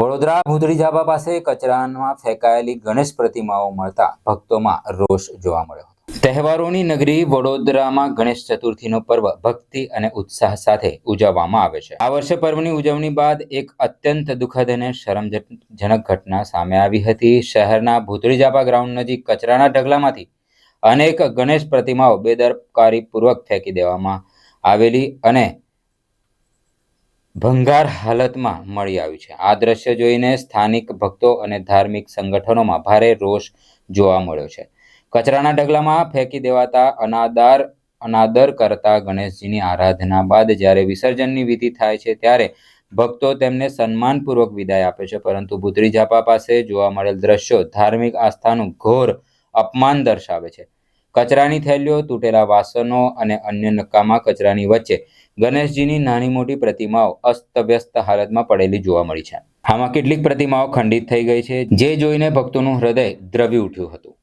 વડોદરા ભૂતળી ઝાબા પાસે કચરામાં ફેંકાયેલી ગણેશ પ્રતિમાઓ મળતા ભક્તોમાં રોષ જોવા મળ્યો તહેવારોની નગરી વડોદરામાં ગણેશ ચતુર્થીનો પર્વ ભક્તિ અને ઉત્સાહ સાથે ઉજવવામાં આવે છે. આ વર્ષે પર્વની ઉજવણી બાદ એક અત્યંત દુઃખદ અને શરમજનક ઘટના સામે આવી હતી. શહેરના ભૂતળી ગ્રાઉન્ડ નજીક કચરાના ઢગલામાંથી અનેક ગણેશ પ્રતિમાઓ બેદરકારીપૂર્વક ફેંકી દેવામાં આવેલી અને ભંગાર હાલતમાં મળી આવ્યું છે. આ દ્રશ્ય જોઈને સ્થાનિક ભક્તો અને ધાર્મિક સંગઠનોમાં ભારે રોષ જોવા મળ્યો છે. કચરાના ઢગલામાં ફેંકી દેવાતા અનાદાર, અનાદર કરતા ગણેશજીની આરાધના બાદ જ્યારે વિસર્જનની વિધિ થાય છે ત્યારે ભક્તો તેમને સન્માનપૂર્વક વિદાય આપે છે. પરંતુ ભૂતરી ઝાપા પાસે જોવા મળેલ દ્રશ્યો ધાર્મિક આસ્થાનું ઘોર અપમાન દર્શાવે છે. કચરાની થેલીઓ, તૂટેલા વાસણો અને અન્ય નકામા કચરાની વચ્ચે ગણેશજીની નાની મોટી પ્રતિમાઓ અસ્તવ્યસ્ત હાલતમાં પડેલી જોવા મળી છે. આમાં કેટલીક પ્રતિમાઓ ખંડિત થઈ ગઈ છે, જે જોઈને ભક્તોનું હૃદય દ્રવી ઉઠ્યું હતું.